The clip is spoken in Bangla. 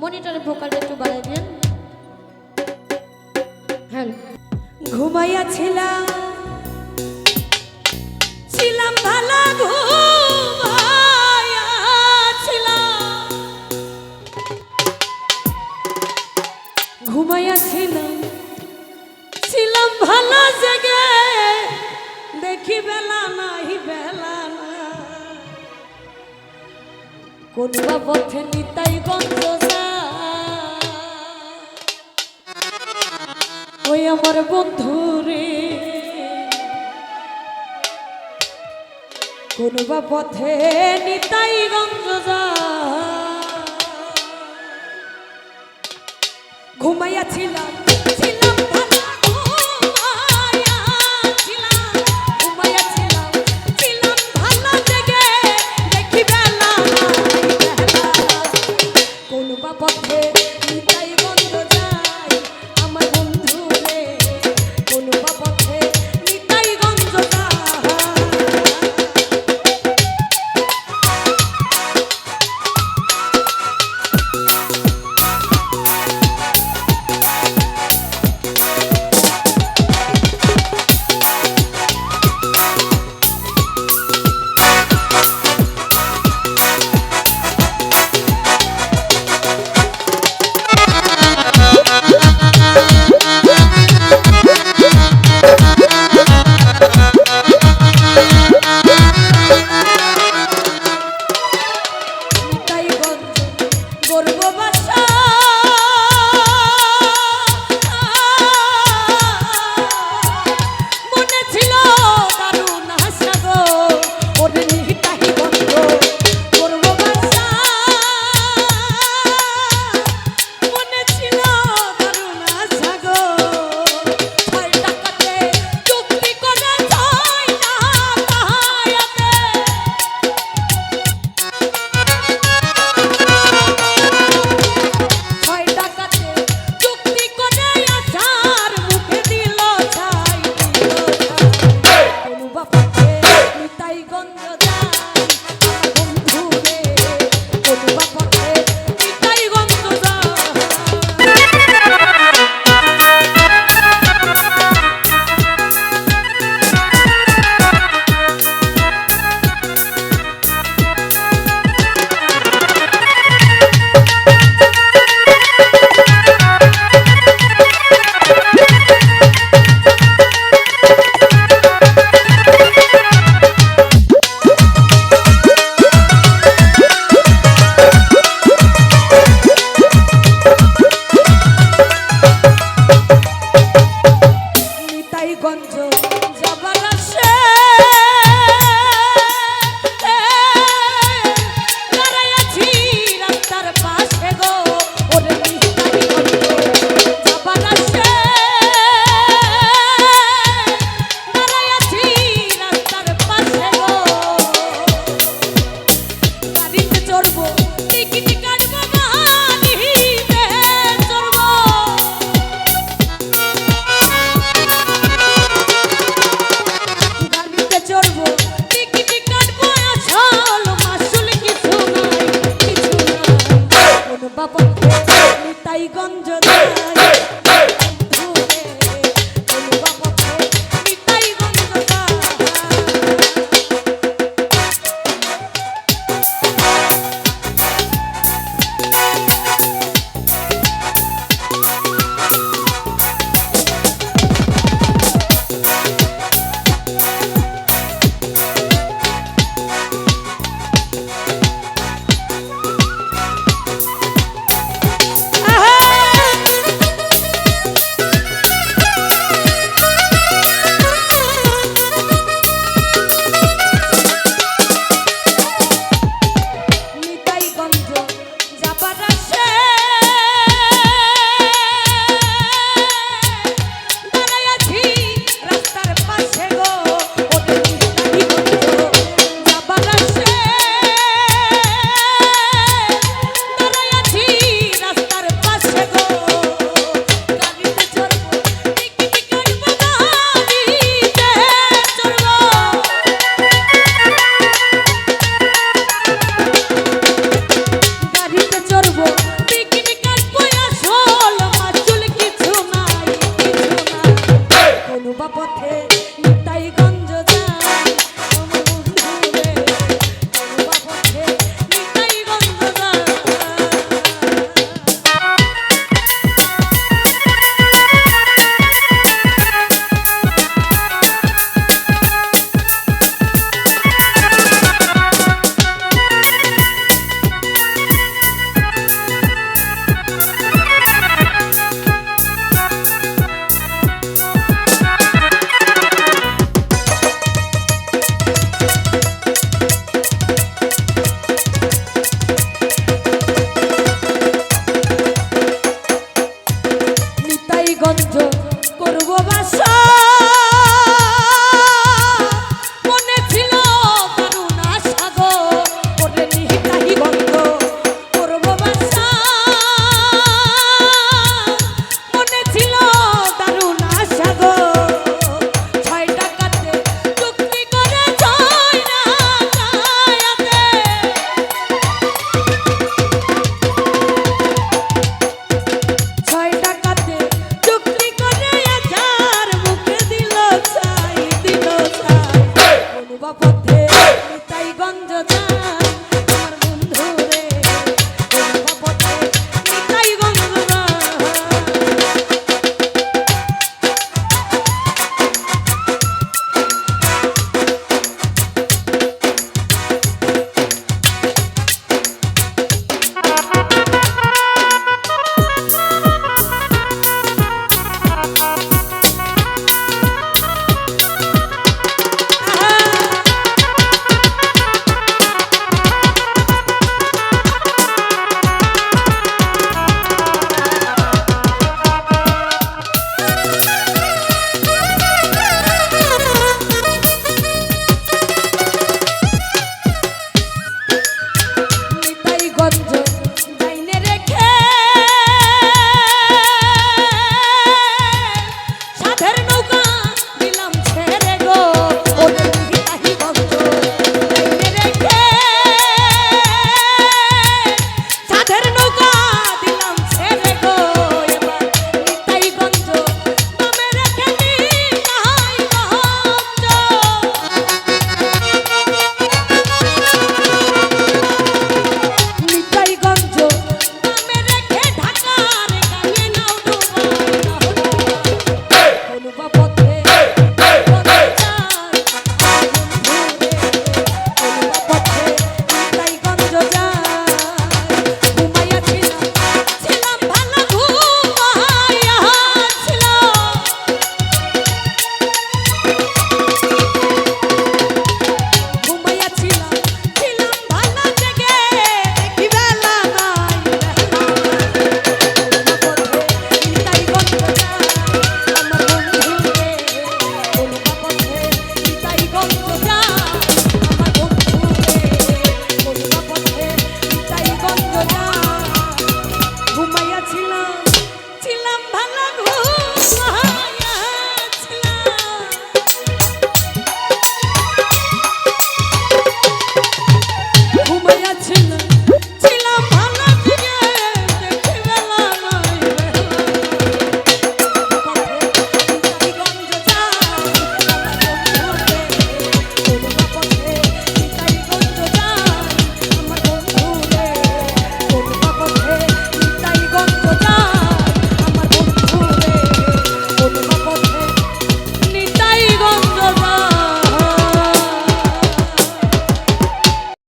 মনিটরের ভোকালটা একটু বাড়াই দিন ঘুমাইয়া ছিলাম ছিলাম ভালো কোন বা পথে নিতাই গন্ধ ওই আমার বন্ধু রে। কোন বা পথে নিতাই গন্ধ ঘুমাইয়াছিলাম